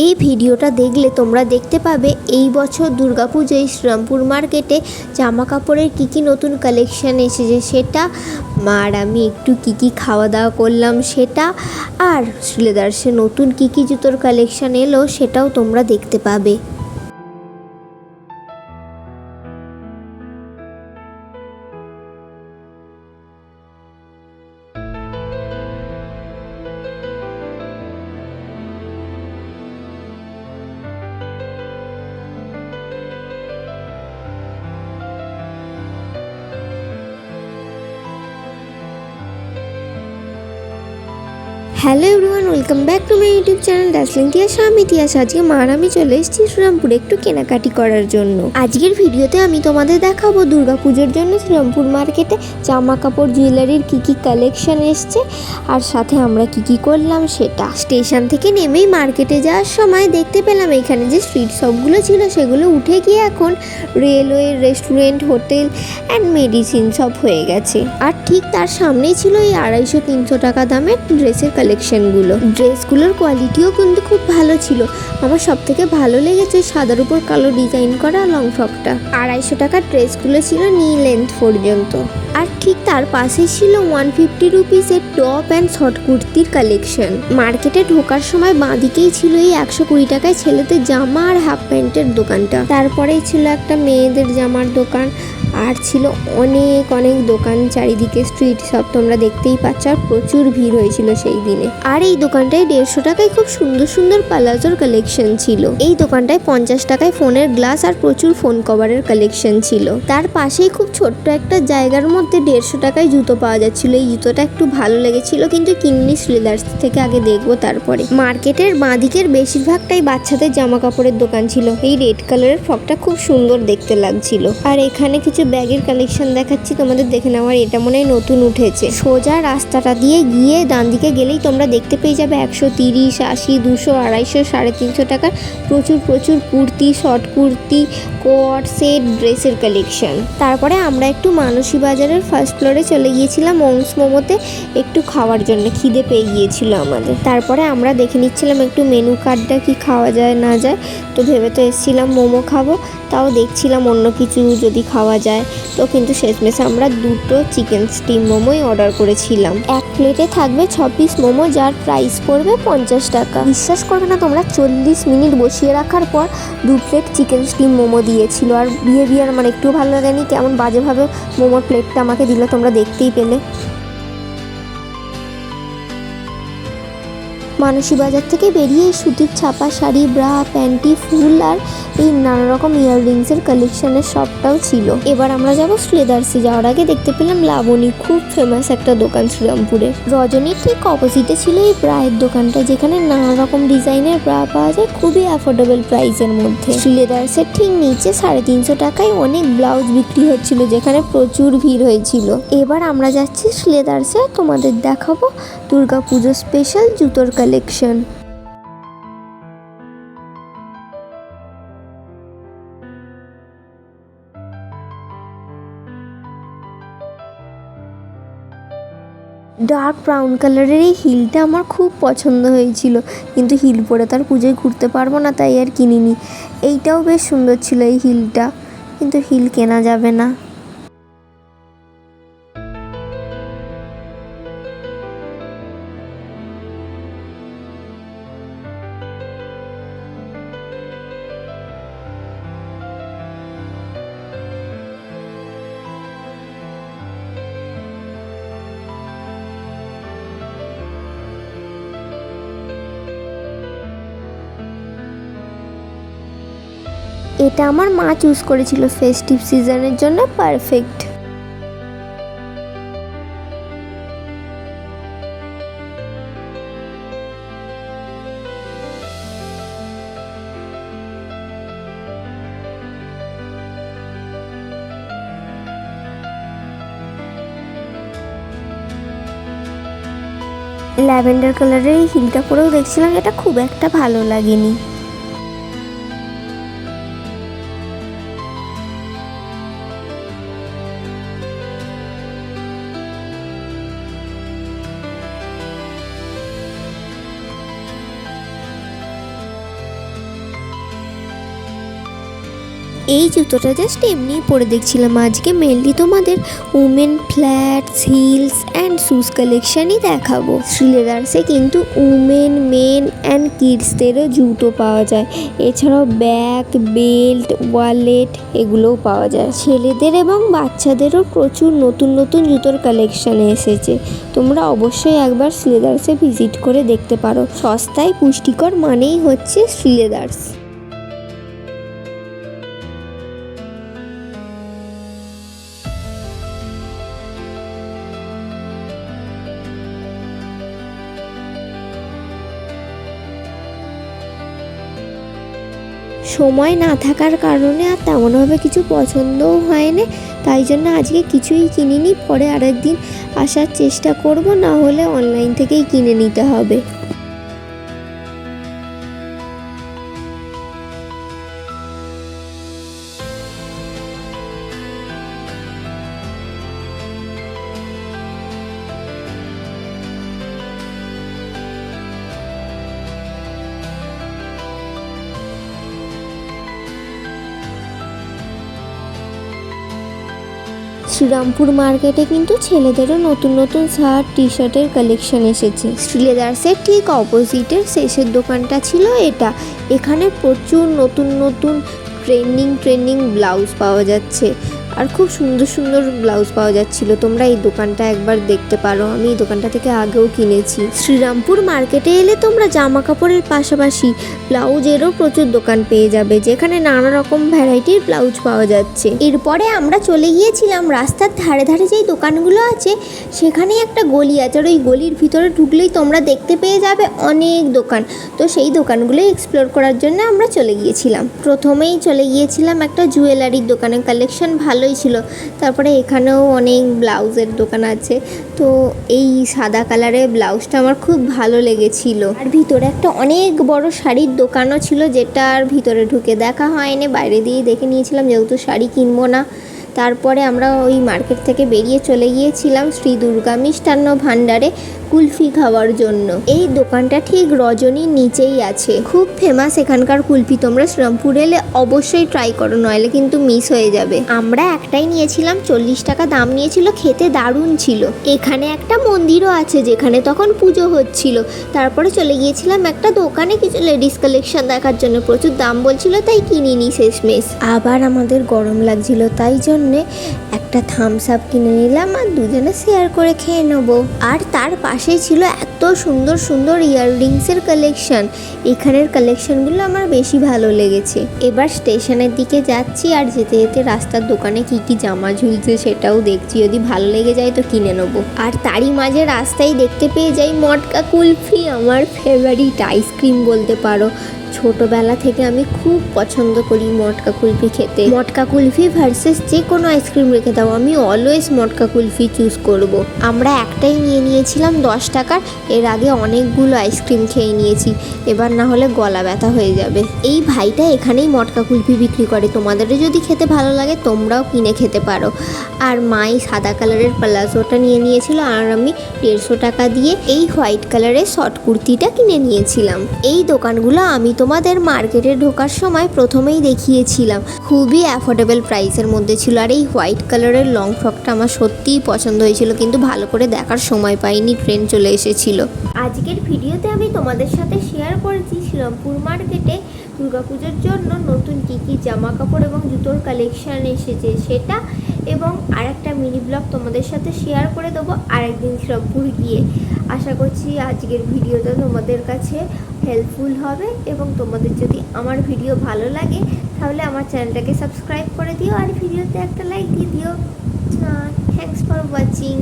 এই ভিডিওটা দেখলে তোমরা দেখতে পাবে এই বছর দুর্গাপুজোয় শ্রীরামপুর মার্কেটে জামা কাপড়ের কী কী নতুন কালেকশান এসেছে সেটা, আর আমি একটু কী কী খাওয়া দাওয়া করলাম সেটা, আর শ্রীলেদার্সে নতুন কী কী জুতোর কালেকশান এলো সেটাও তোমরা দেখতে পাবে। Hello everyone welcome back to my YouTube channel dazzling Tiyas আমি তিয়াস আজকে মার আমি চলে এসেছি শ্রীরামপুরে একটু কেনাকাটি করার জন্য। আজকের ভিডিওতে আমি তোমাদের দেখাবো দুর্গা পুজোর জন্য শ্রীরামপুর মার্কেটে জামা কাপড় জুয়েলারির কী কী কালেকশন এসছে, আর সাথে আমরা কি কি করলাম সেটা। স্টেশন থেকে নেমেই মার্কেটে যাওয়ার সময় দেখতে পেলাম এখানে যে স্ট্রিট শপগুলো ছিল, সেগুলো উঠে গিয়ে এখন railway restaurant hotel and medicine সব হয়ে গেছে। আর ঠিক তার সামনেই ছিল এই আড়াইশো তিনশো টাকা দামের ড্রেসের কালেকশনগুলো ড্রেসগুলোর কোয়ালিটিও কিন্তু খুব ভালো ছিল। আমার সব থেকে ভালো লেগেছে সাদার উপর কালো ডিজাইন করা লং ফ্রকটা আড়াইশো টাকার ড্রেসগুলো ছিল নি লেন্থ পর্যন্ত। আর ঠিক তার পাশে ছিল ওয়ান ফিফটি রুপিসের টপ অ্যান্ড শর্ট কুর্তির কালেকশন মার্কেটে ঢোকার সময় বাঁদিকেই ছিল এই একশো কুড়ি টাকায় ছেলেদের জামা আর হাফ প্যান্টের দোকানটা। তারপরেই ছিল একটা মেয়েদের জামার দোকান। আর ছিল অনেক অনেক দোকান চারিদিকে স্ট্রিট সব তোমরা দেখতেই পাচ্ছ আর প্রচুর ভিড় হয়েছিল সেই দিনে। আর এই দোকানটায় দেড়শো টাকায় খুব সুন্দর সুন্দর পালাজোর কালেকশন ছিল। এই দোকানটায় পঞ্চাশ টাকায় ফোনের গ্লাস আর প্রচুর ফোন কভারের কালেকশন ছিল। তার পাশেই খুব ছোট্ট একটা জায়গার মধ্যে দেড়শো টাকায় জুতো পাওয়া যাচ্ছিল। এই জুতোটা একটু ভালো লেগেছিল কিন্তু কিন্নি শ্রীলার্স থেকে আগে দেখব তারপরে। মার্কেটের বাঁদিকের বেশিরভাগটাই বাচ্চাদের জামা কাপড়ের দোকান ছিল। এই রেড কালারের ফ্রকটা খুব সুন্দর দেখতে লাগছিল। আর এখানে কিছু ব্যাগের কালেকশন দেখাচ্ছি, তোমাদের দেখে নেওয়ার এটা মনে হয় নতুন উঠেছে। সোজা রাস্তাটা দিয়ে গিয়ে ডান দিকে গেলেই তোমরা দেখতে পেয়ে যাবে একশো তিরিশ, আশি, দুশো, আড়াইশো, সাড়ে তিনশো টাকার প্রচুর প্রচুর kurti short kurti coat set ড্রেসের কালেকশন তারপরে আমরা একটু মানসী বাজারের ফার্স্ট ফ্লোরে চলে গিয়েছিলাম ওংস মোমোতে একটু খাওয়ার জন্য, খিদে পেয়ে গিয়েছিল আমাদের। তারপরে আমরা দেখে নিচ্ছিলাম একটু মেনু কার্ডটা কি খাওয়া যায়, না যায়। তো ভেবে তো এসেছিলাম মোমো খাব, তাও দেখছিলাম অন্য কিছু যদি খাওয়া যায়। তো কিন্তু শেষমেশ আমরা দুটো চিকেন স্টিম মোমোই অর্ডার করেছিলাম। এক প্লেটে থাকবে ছ পিস মোমো, যার প্রাইস পড়বে পঞ্চাশ টাকা। বিশ্বাস করবে না তোমরা, চল্লিশ মিনিট বসিয়ে রাখার পর দু প্লেট চিকেন স্টিম মোমো দিয়েছিল। আর বিহেভিয়ার মানে একটু ভালো লাগেনি, কেমন বাজেভাবে মোমোর প্লেটটা আমাকে দিল, তোমরা দেখতেই পেলে। মানসী বাজার থেকে বেরিয়ে সুতির ছাপা শাড়ি, ব্রা, প্যান্টি, ফুল আর এই নানা রকম ইয়াররিংসের কালেকশনের শপটাও ছিল। এবার আমরা যাব স্লেদার্সে যাওয়ার আগে দেখতে পেলাম লাবণী, খুব ফেমাস একটা দোকান শ্রীরামপুরে। রজনীর ঠিক অপোজিটে ছিল এই ব্রায়ের দোকানটা, যেখানে নানা রকম ডিজাইনের ব্রা পাওয়া যায় খুবই অ্যাফোর্ডেবল প্রাইসের মধ্যে। শ্লেদার্সের ঠিক নিচে সাড়ে তিনশো টাকায় অনেক ব্লাউজ বিক্রি হচ্ছিল, যেখানে প্রচুর ভিড় হয়েছিল। এবার আমরা যাচ্ছি শ্লেদার্সে তোমাদের দেখাবো দুর্গাপুজো স্পেশাল জুতোর কালেকশন ডার্ক ব্রাউন কালারের এই হিলটা আমার খুব পছন্দ হয়েছিল। কিন্তু হিল পরে তার পুজোয় ঘুরতে পারব না, তাই আর কিনিনি। এইটাও বেশ সুন্দর ছিল এই হিলটা। কিন্তু হিল কেনা যাবে না। এটা আমার মা চুজ করেছিল ফেস্টিভ সিজনের জন্য পারফেক্ট ল্যাভেন্ডার কালারের এই হিলটা পরেও দেখছিলাম, এটা খুব একটা ভালো লাগেনি। এই জুতোটা জাস্ট এমনি পরে দেখছিলাম। আজকে মেনলি তোমাদের women flats heels and shoes কালেকশনই দেখাবো। শ্রীলেদার্সে কিন্তু উমেন মেন অ্যান্ড কিডসদেরও জুতো পাওয়া যায়। এছাড়াও ব্যাগ বেল্ট ওয়ালেট এগুলোও পাওয়া যায়। ছেলেদের এবং বাচ্চাদেরও প্রচুর নতুন নতুন জুতোর কালেকশানে এসেছে। তোমরা অবশ্যই একবার শ্রীলেদার্সে ভিজিট করে দেখতে পারো। সস্তায় পুষ্টিকর মানেই হচ্ছে শ্রীলেদার্স সময় না থাকার কারণে আর তেমনভাবে কিছু পছন্দও হয় হয়নি। তাই জন্য আজকে কিছুই কিনিনি, পরে আরেকদিন আসার চেষ্টা করব, না হলে অনলাইন থেকেই কিনে নিতে হবে। শ্রীরামপুর মার্কেটে কিন্তু ছেলেদেরও নতুন নতুন শার্ট টি শার্টের কালেকশন এসেছে শ্রীলেদার্সের ঠিক অপোজিটের শেষের দোকানটা ছিল এটা। এখানে প্রচুর নতুন নতুন ট্রেন্ডিং ট্রেন্ডিং ব্লাউজ পাওয়া যাচ্ছে। আর খুব সুন্দর সুন্দর ব্লাউজ পাওয়া যাচ্ছিল। তোমরা এই দোকানটা একবার দেখতে পারো। আমি এই দোকানটা থেকে আগেও কিনেছি। শ্রীরামপুর মার্কেটে এলে তোমরা জামা কাপড়ের পাশাপাশি ব্লাউজেরও প্রচুর দোকান পেয়ে যাবে, যেখানে নানা রকম ভ্যারাইটির ব্লাউজ পাওয়া যাচ্ছে। এরপরে আমরা চলে গিয়েছিলাম রাস্তার ধারে ধারে যেই দোকানগুলো আছে, সেখানেই একটা গলি আছে। আর ওই গলির ভিতরে ঢুকলেই তোমরা দেখতে পেয়ে যাবে অনেক দোকান। তো সেই দোকানগুলোই এক্সপ্লোর করার জন্য আমরা চলে গিয়েছিলাম। প্রথমেই চলে গিয়েছিলাম একটা জুয়েলারির দোকানে কালেকশন ভালোই ছিল। তারপরে এখানেও অনেক ব্লাউজের দোকান আছে। তো এই সাদা কালারের ব্লাউজটা আমার খুব ভালো লেগেছিল। আর ভিতরে একটা অনেক বড় শাড়ির দোকানও ছিল যেটা আর ভিতরে ঢুকে দেখা হয়নি। বাইরে দিয়ে দেখে নিয়েছিলাম যেহেতু শাড়ি কিনবো না। তারপরে আমরা ওই মার্কেট থেকে বেরিয়ে চলে গিয়েছিলাম শ্রী দুর্গা মিষ্টান্ন ভাণ্ডারে। কুলফি খাওয়ার জন্য। এই দোকানটা ঠিক রজনীর নিচেই আছে। খুব ফেমাস এখানকার কুলফি তোমরা শ্রীরামপুর এলে অবশ্যই ট্রাই করো, নইলে কিন্তু মিস হয়ে যাবে। আমরা একটাই নিয়েছিলাম, চল্লিশ টাকা দাম নিয়েছিল, খেতে দারুণ ছিল। এখানে একটা মন্দিরও আছে, যেখানে তখন পুজো হচ্ছিল। তারপরে চলে গিয়েছিলাম একটা দোকানে, কিছু লেডিস কালেকশন দেখার জন্য। প্রচুর দাম বলছিল, তাই কিনিনি শেষমেশ। আবার আমাদের গরম লাগছিল, তাই জন্যে একটা থামস আপ কিনে নিলাম আর দুজনে শেয়ার করে খেয়ে নেব। আর তার পাশেই ছিল এত সুন্দর সুন্দর ইয়াররিংসের কালেকশন এখানের কালেকশনগুলো আমার বেশি ভালো লেগেছে। এবার স্টেশনের দিকে যাচ্ছি আর যেতে যেতে রাস্তার দোকানে কি কি জামা ঝুলছে সেটাও দেখছি। যদি ভালো লেগে যায় তো কিনে নেব। আর তারই মাঝে রাস্তায় দেখতে পেয়ে যাই মটকা কুলফি, আমার ফেভারিট আইসক্রিম বলতে পারো। ছোটবেলা থেকে আমি খুব পছন্দ করি মটকা কুলফি খেতে। মটকা কুলফি ভার্সেস যে কোনো আইসক্রিম রেখে দাও, আমি অলওয়েজ মটকা কুলফি চুজ করব। আমরা একটাই নিয়ে নিয়েছিলাম দশ টাকার, এর আগে অনেকগুলো আইসক্রিম খেয়ে নিয়েছি। এবার না হলে গলা ব্যথা হয়ে যাবে। এই ভাইটা এখানেই মটকা কুলফি বিক্রি করে। তোমাদেরও যদি খেতে ভালো লাগে, তোমরাও কিনে খেতে পারো। আর মাই সাদা কালারের প্লাজোটা নিয়ে নিয়েছিল, আর আমি দেড়শো টাকা দিয়ে এই হোয়াইট কালারের শর্ট কুর্তিটা কিনে নিয়েছিলাম। এই দোকানগুলো আমি তোমাদের মার্কেটে ঢোকার সময় প্রথমেই দেখিয়েছিলাম। খুবই অ্যাফোর্ডেবল প্রাইসের মধ্যে ছিল। আর এই হোয়াইট কালারের লং ফ্রকটা আমার সত্যিই পছন্দ হয়েছিল, কিন্তু ভালো করে দেখার সময় পাইনি ট্রেন চলে এসেছিল। আজকের ভিডিওতে আমি তোমাদের সাথে শেয়ার করেছি শ্রীরামপুর মার্কেটে দুর্গাপুজোর জন্য নতুন কী কী জামা কাপড় এবং জুতোর কালেকশান এসেছে সেটা এবং আরেকটা মিনি ব্লগ তোমাদের সাথে শেয়ার করে দেবো আরেকদিন শ্রীরামপুর গিয়ে। আশা করছি আজকের ভিডিওটা তোমাদের কাছে হেল্পফুল হবে এবং তোমাদের যদি আমার ভিডিও ভালো লাগে, তাহলে আমার চ্যানেলটাকে সাবস্ক্রাইব করে দিও আর ভিডিওতে একটা লাইক দিয়ে দিও। Thanks for watching